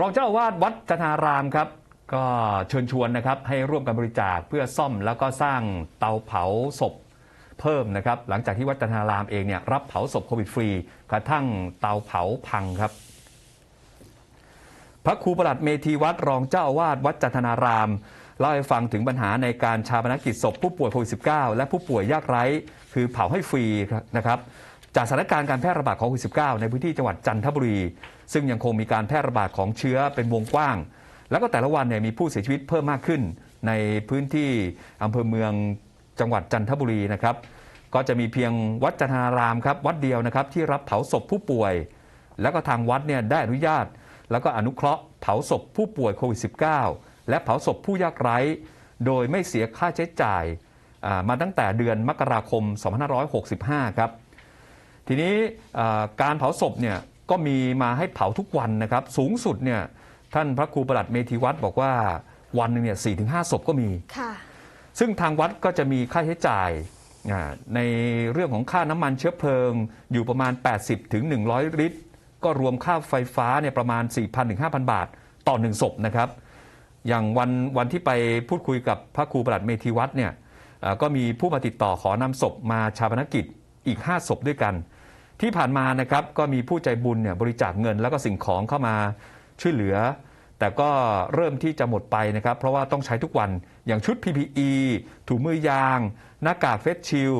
รองเจ้าอาวาสวัดจันทารามครับ ก็เชิญชวนนะครับให้ร่วมกันบริจาคเพื่อซ่อมแล้วก็สร้างเตาเผาศพเพิ่มนะครับ หลังจากที่วัดจันทารามเองเนี่ยรับเผาศพโควิดฟรีกระทั่งเตาเผาพังครับ พระครูประหลัดเมธีวัดรองเจ้าอาวาสวัดจันทนารามเล่าให้ฟังถึงปัญหาในการชาปนกิจศพผู้ป่วยโควิด -19 และผู้ป่วยยากไร้ คือเผาให้ฟรีนะครับ จากสถานการณ์การแพร่ระบาดของโควิด -19 ในพื้นที่จังหวัดจันทบุรี ซึ่งยังคงมีการแพร่ระบาดของเชื้อเป็นวงกว้าง แล้วก็แต่ละวันเนี่ยมีผู้เสียชีวิตเพิ่มมากขึ้น ในพื้นที่อำเภอเมืองจังหวัดจันทบุรีนะครับก็จะมีเพียงวัดจันทารามครับวัดเดียวนะครับที่รับเผาศพผู้ป่วย แล้วก็ทางวัดเนี่ยได้อนุญาต แล้วก็อนุเคราะห์เผาศพผู้ป่วยโควิด -19 และเผาศพผู้ยากไร้ โดยไม่เสียค่าใช้จ่ายมาตั้งแต่เดือนมกราคม 2565 ครับ ทีนี้อ่าการเผาศพเนี่ยก็มีมาให้เผาทุกวันนะครับ สูงสุดเนี่ยท่านพระครูประหลัดเมธีวัดบอกว่าวันหนึงเนี่ยสี่ถึงห้าศพก็มีค่ะซึ่งทางวัดก็จะมีค่าใช้จ่ายอ่าในเรื่องของค่าน้ำมันเชื้อเพลิง อยู่ประมาณ 80ถึง100 ลิตร ก็รวมค่าไฟฟ้าเนี่ยประมาณ 4,000ถึง5,000 บาท ต่อหนึ่งศพนะครับ อย่างวันวันที่ไปพูดคุยกับพระครูประหลัดเมธีวัดเนี่ยเอ่อก็มีผู้มาติดต่อขอนำศพมาชาปนกิจ อีก 5 ศพด้วยกัน ที่ผ่านมานะครับก็มีผู้ใจบุญเนี่ยบริจาคเงินแล้วก็สิ่งของเข้ามาช่วยเหลือ แต่ก็เริ่มที่จะหมดไปนะครับ เพราะว่าต้องใช้ทุกวันอย่างชุด PPE ถุงมือยาง หน้ากากเฟสชิล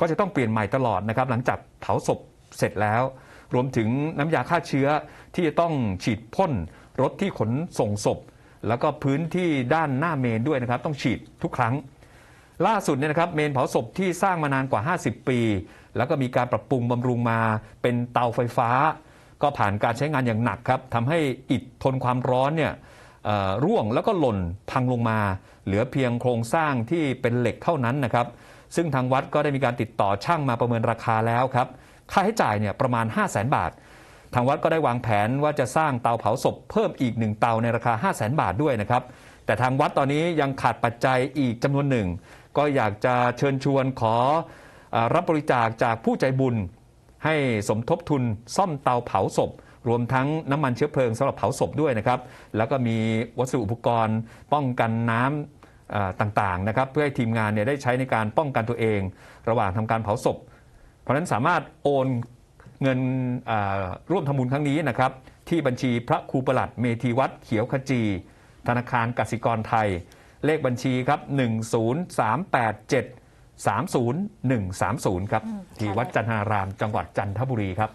ก็จะต้องเปลี่ยนใหม่ตลอดนะครับ หลังจากเผาศพเสร็จแล้ว รวมถึงน้ำยาฆ่าเชื้อที่จะต้องฉีดพ่นรถที่ขนส่งศพ แล้วก็พื้นที่ด้านหน้าเมนด้วยนะครับ ต้องฉีดทุกครั้ง ล่าสุดเนี่ยนะครับเมนเผาศพที่สร้างมานานกว่า 50 ปี แล้วก็มีการปรับปรุงบำรุงมาเป็นเตาไฟฟ้า ก็ผ่านการใช้งานอย่างหนักครับทำให้อิฐทนความร้อนเนี่ยร่วงแล้วก็หล่นพังลงมา เหลือเพียงโครงสร้างที่เป็นเหล็กเท่านั้นนะครับ ซึ่งทางวัดก็ได้มีการติดต่อช่างมาประเมินราคาแล้วครับ ค่าใช้จ่ายเนี่ยประมาณ 5 0 0 0 0 0 บาท ทางวัดก็ได้วางแผนว่าจะสร้างเตาเผาศพเพิ่มอีกหนึ่งเตาในราคา 5 0 0 0 0 0 บาทด้วยนะครับ แต่ทางวัดตอนนี้ยังขาดปัจจัยอีกจำนวนหนึ่ง ก็อยากจะเชิญชวนขออรับบริจาคจากผู้ใจบุญ ให้สมทบทุนซ่อมเตาเผาศพ รวมทั้งน้ำมันเชื้อเพลิงสำหรับเผาศพด้วยนะครับ แล้วก็มีวัสดุอุปกรณ์ ป้องกันน้ำต่างๆนะครับ เพื่อให้ทีมงานเนี่ยได้ใช้ในการป้องกันตัวเอง ระหว่างทำการเผาศพ เพราะนั้นสามารถโอนเงินร่วมทำบุญครั้งนี้นะครับที่บัญชีพระครูประหลัดเมธีวัดเขียวขจี ธนาคารกสิกรไทย เลขบัญชีครับ 10387 30130 ครับ ที่วัดจันทนารามจังหวัดจันทบุรีครับ